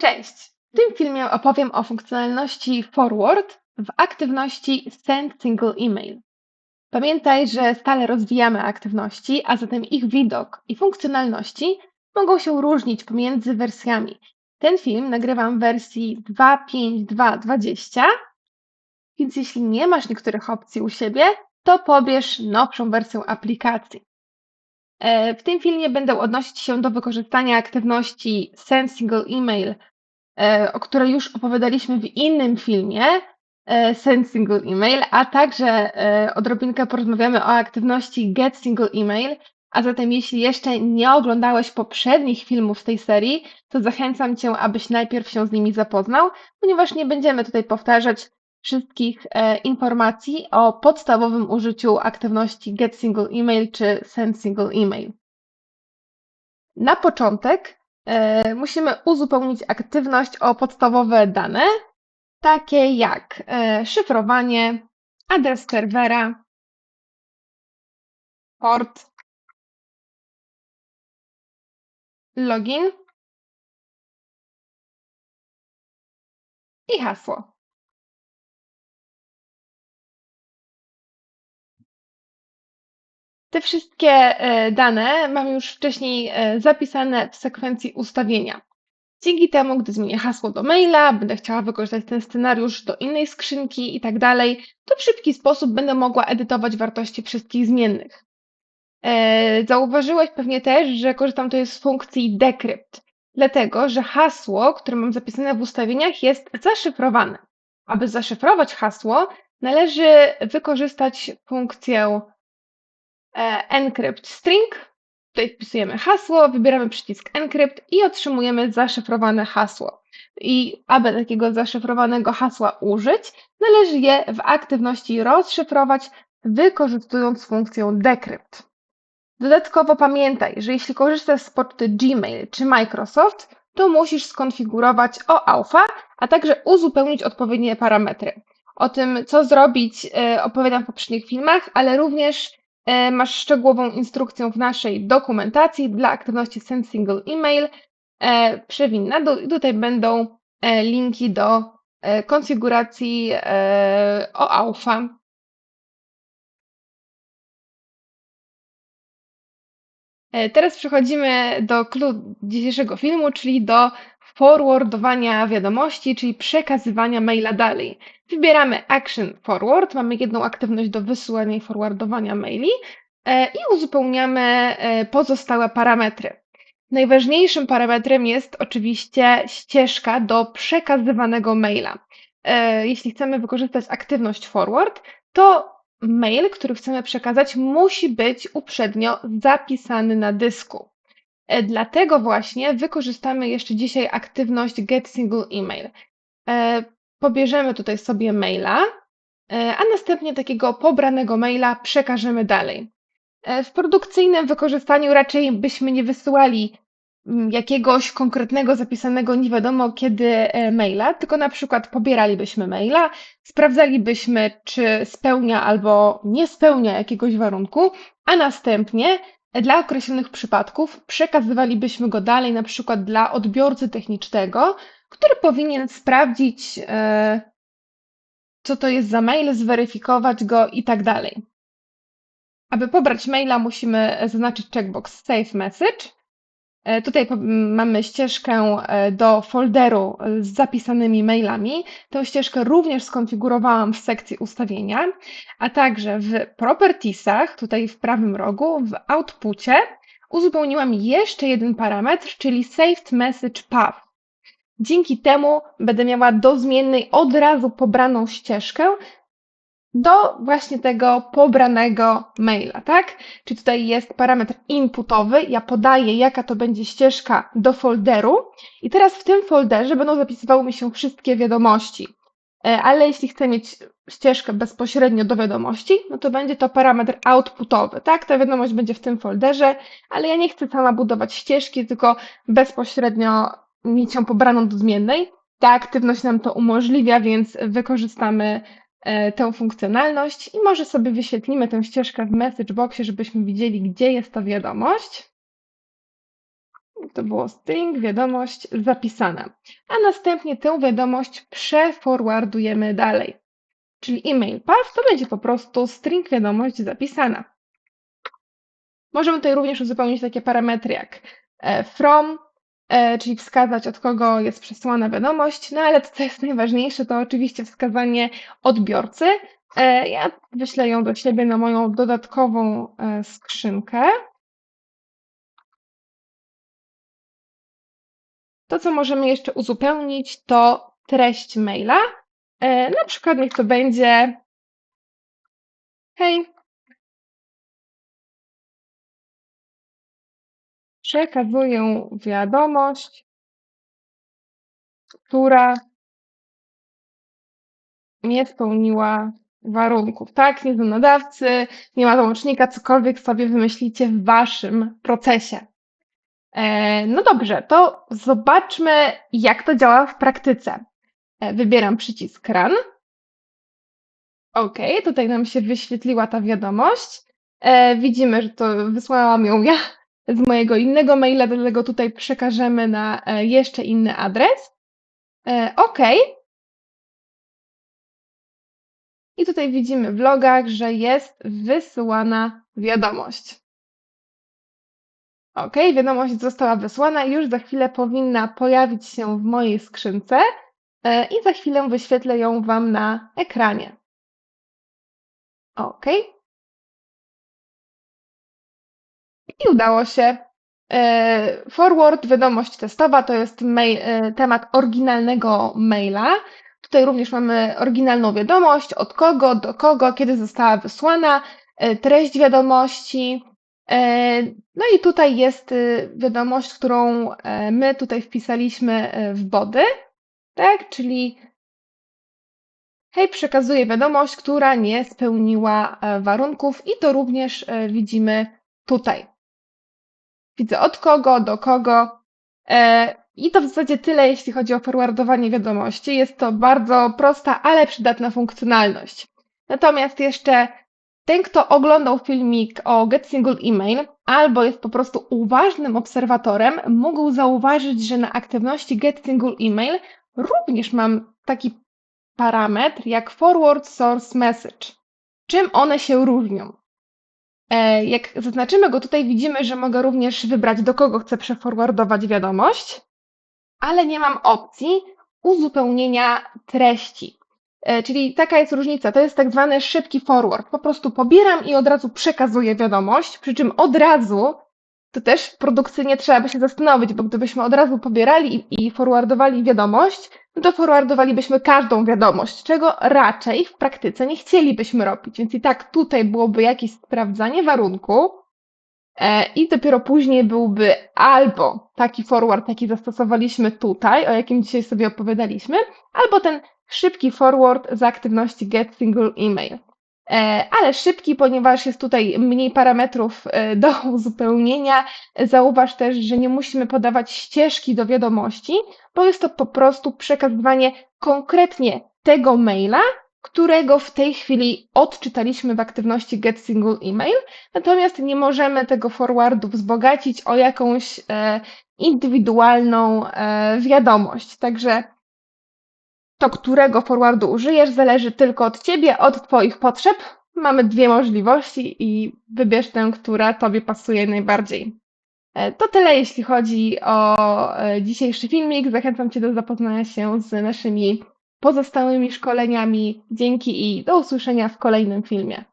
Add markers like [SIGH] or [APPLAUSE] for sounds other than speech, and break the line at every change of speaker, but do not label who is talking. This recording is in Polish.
Cześć! W tym filmie opowiem o funkcjonalności Forward w aktywności Send Single Email. Pamiętaj, że stale rozwijamy aktywności, a zatem ich widok i funkcjonalności mogą się różnić pomiędzy wersjami. Ten film nagrywam w wersji 2.5.2.20, więc jeśli nie masz niektórych opcji u siebie, to pobierz nowszą wersję aplikacji. E, w tym filmie będę odnosić się do wykorzystania aktywności Send Single Email, o której już opowiadaliśmy w innym filmie, e, Send Single Email, a także odrobinkę porozmawiamy o aktywności Get Single Email. A zatem, jeśli jeszcze nie oglądałeś poprzednich filmów z tej serii, to zachęcam Cię, abyś najpierw się z nimi zapoznał, ponieważ nie będziemy tutaj powtarzać wszystkich e, informacji o podstawowym użyciu aktywności Get Single Email czy Send Single Email. Na początek e, musimy uzupełnić aktywność o podstawowe dane, takie jak e, szyfrowanie, adres serwera, port, login i hasło. Te wszystkie e, dane mamy już wcześniej e, zapisane w sekwencji ustawienia. Dzięki temu, gdy zmienię hasło do maila, będę chciała wykorzystać ten scenariusz do innej skrzynki i tak dalej, to w szybki sposób będę mogła edytować wartości wszystkich zmiennych. E, zauważyłeś pewnie też, że korzystam tutaj z funkcji decrypt, dlatego że hasło, które mam zapisane w ustawieniach jest zaszyfrowane. Aby zaszyfrować hasło, należy wykorzystać funkcję encrypt string. Tutaj wpisujemy hasło, wybieramy przycisk encrypt i otrzymujemy zaszyfrowane hasło. I aby takiego zaszyfrowanego hasła użyć, należy je w aktywności rozszyfrować, wykorzystując funkcję decrypt. Dodatkowo pamiętaj, że jeśli korzystasz z poczty Gmail czy Microsoft, to musisz skonfigurować OAuth, a także uzupełnić odpowiednie parametry. O tym, co zrobić, e, opowiadam w poprzednich filmach, ale również E, masz szczegółową instrukcję w naszej dokumentacji dla aktywności Send Single Email. E, przewin na dół i tutaj będą e, linki do konfiguracji OAuth. Teraz przechodzimy do clou dzisiejszego filmu, czyli do forwardowania wiadomości, czyli przekazywania maila dalej. Wybieramy Action Forward, mamy jedną aktywność do wysyłania i forwardowania maili e, i uzupełniamy e, pozostałe parametry. Najważniejszym parametrem jest oczywiście ścieżka do przekazywanego maila. E, jeśli chcemy wykorzystać aktywność forward, to mail, który chcemy przekazać, musi być uprzednio zapisany na dysku. Dlatego właśnie wykorzystamy jeszcze dzisiaj aktywność Get Single Email. E, pobierzemy tutaj sobie maila, e, a następnie takiego pobranego maila przekażemy dalej. W produkcyjnym wykorzystaniu raczej byśmy nie wysyłali mm, jakiegoś konkretnego zapisanego nie wiadomo kiedy maila, tylko na przykład pobieralibyśmy maila, sprawdzalibyśmy, czy spełnia albo nie spełnia jakiegoś warunku, a następnie dla określonych przypadków przekazywalibyśmy go dalej, na przykład dla odbiorcy technicznego, który powinien sprawdzić, e, co to jest za mail, zweryfikować go i tak dalej. Aby pobrać maila, musimy zaznaczyć checkbox Save Message E, tutaj mamy ścieżkę e, do folderu z zapisanymi mailami. Tę ścieżkę również skonfigurowałam w sekcji ustawienia, a także w Propertiesach, tutaj w prawym rogu, w Outpucie, uzupełniłam jeszcze jeden parametr, czyli Saved Message Path. Dzięki temu będę miała do zmiennej od razu pobraną ścieżkę, do właśnie tego pobranego maila, tak? Czyli tutaj jest parametr inputowy, ja podaję, jaka to będzie ścieżka do folderu i teraz w tym folderze będą zapisywały mi się wszystkie wiadomości. E, ale jeśli chcę mieć ścieżkę bezpośrednio do wiadomości, no to będzie to parametr outputowy, tak? Ta wiadomość będzie w tym folderze, ale ja nie chcę sama budować ścieżki, tylko bezpośrednio mieć ją pobraną do zmiennej. Ta aktywność nam to umożliwia, więc wykorzystamy E, tę funkcjonalność i może sobie wyświetlimy tę ścieżkę w message boxie, żebyśmy widzieli, gdzie jest ta wiadomość. to było string, wiadomość zapisana. A następnie tę wiadomość przeforwardujemy dalej. Czyli email path to będzie po prostu string wiadomość zapisana. Możemy tutaj również uzupełnić takie parametry jak e, from, czyli wskazać od kogo jest przesłana wiadomość, no ale to, co jest najważniejsze, to oczywiście wskazanie odbiorcy. E, ja wyślę ją do siebie na moją dodatkową skrzynkę. To, co możemy jeszcze uzupełnić, to treść maila. Na przykład niech to będzie hej, Przekazuję wiadomość, która nie spełniła warunków. Tak, nie znam nadawcy, nie ma załącznika, cokolwiek sobie wymyślicie w waszym procesie. E, no dobrze, to zobaczmy, jak to działa w praktyce. E, wybieram przycisk Run. OK, tutaj nam się wyświetliła ta wiadomość. E, widzimy, że to wysłałam ją ja z mojego innego maila, dlatego tutaj przekażemy na e, jeszcze inny adres. E, OK. I tutaj widzimy w logach, że jest wysyłana wiadomość. OK, wiadomość została wysłana i już za chwilę powinna pojawić się w mojej skrzynce e, i za chwilę wyświetlę ją Wam na ekranie. OK. I udało się. E, forward, wiadomość testowa, to jest mail, e, temat oryginalnego maila. Tutaj również mamy oryginalną wiadomość, od kogo, do kogo, kiedy została wysłana, e, treść wiadomości. No i tutaj jest wiadomość, którą my tutaj wpisaliśmy w body, tak? Czyli hej, przekazuję wiadomość, która nie spełniła warunków i to również widzimy tutaj. Widzę od kogo, do kogo. E, I to w zasadzie tyle, jeśli chodzi o forwardowanie wiadomości. Jest to bardzo prosta, ale przydatna funkcjonalność. Natomiast jeszcze ten, kto oglądał filmik o Get Single Email albo jest po prostu uważnym obserwatorem, mógł zauważyć, że na aktywności Get Single Email również mam taki parametr jak Forward Source Message. Czym one się różnią? E, jak zaznaczymy go tutaj, widzimy, że mogę również wybrać, do kogo chcę przeforwardować wiadomość, ale nie mam opcji uzupełnienia treści. E, czyli taka jest różnica. To jest tak zwany szybki forward. Po prostu pobieram i od razu przekazuję wiadomość, przy czym od razu to też produkcyjnie trzeba by się zastanowić, bo gdybyśmy od razu pobierali i, forwardowali wiadomość, to forwardowalibyśmy każdą wiadomość, czego raczej w praktyce nie chcielibyśmy robić. Więc i tak tutaj byłoby jakieś sprawdzanie warunku e, i dopiero później byłby albo taki forward, jaki zastosowaliśmy tutaj, o jakim dzisiaj sobie opowiadaliśmy, albo ten szybki forward z aktywności get single email. E, ale szybki, ponieważ jest tutaj mniej parametrów e, do [LAUGHS] uzupełnienia. Zauważ też, że nie musimy podawać ścieżki do wiadomości, bo jest to po prostu przekazywanie konkretnie tego maila, którego w tej chwili odczytaliśmy w aktywności Get Single Email, natomiast nie możemy tego forwardu wzbogacić o jakąś e, indywidualną wiadomość. Także to, którego forwardu użyjesz, zależy tylko od Ciebie, od Twoich potrzeb. Mamy dwie możliwości i wybierz tę, która Tobie pasuje najbardziej. E, to tyle, jeśli chodzi o e, dzisiejszy filmik. Zachęcam Cię do zapoznania się z naszymi pozostałymi szkoleniami. Dzięki i do usłyszenia w kolejnym filmie.